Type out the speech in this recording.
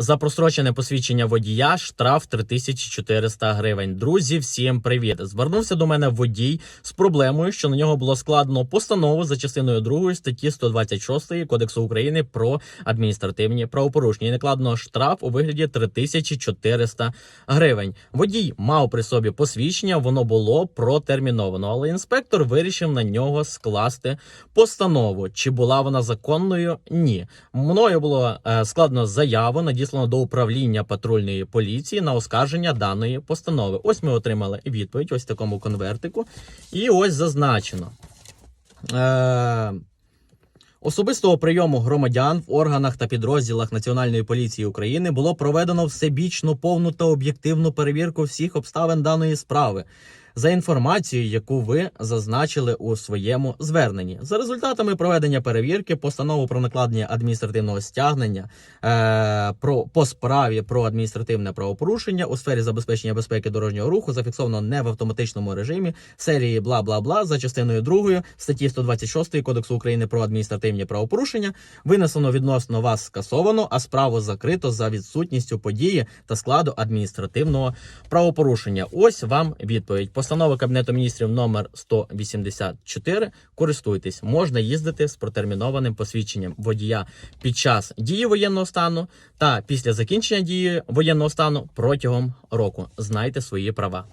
За прострочене посвідчення водія штраф 3400 гривень. Друзі, всім привіт! Звернувся до мене водій з проблемою, що на нього було складено постанову за частиною 2 статті 126 Кодексу України про адміністративні правопорушення. І накладено штраф у вигляді 3400 гривень. Водій мав при собі посвідчення, воно було протерміновано, але інспектор вирішив на нього скласти постанову. Чи була вона законною? Ні. Мною було е, складно заяву, надіслано до управління патрульної поліції на оскарження даної постанови. Ось ми отримали відповідь, ось в такому конвертику. І ось зазначено. Е, Особистого прийому громадян в органах та підрозділах Національної поліції України було проведено всебічну, повну та об'єктивну перевірку всіх обставин даної справи за інформацією, яку ви зазначили у своєму зверненні. За результатами проведення перевірки, постанову про накладення адміністративного стягнення е, про по справі про адміністративне правопорушення у сфері забезпечення безпеки дорожнього руху зафіксовано не в автоматичному режимі серії бла бла бла за частиною 2 статті 126 Кодексу України про адміністративні правопорушення винесено відносно вас скасовано, а справу закрито за відсутністю події та складу адміністративного правопорушення. Ось вам відповідь. Постанова Кабінету міністрів номер 184. Користуйтесь, можна їздити з протермінованим посвідченням водія під час дії воєнного стану та після закінчення дії воєнного стану протягом року. Знайте свої права.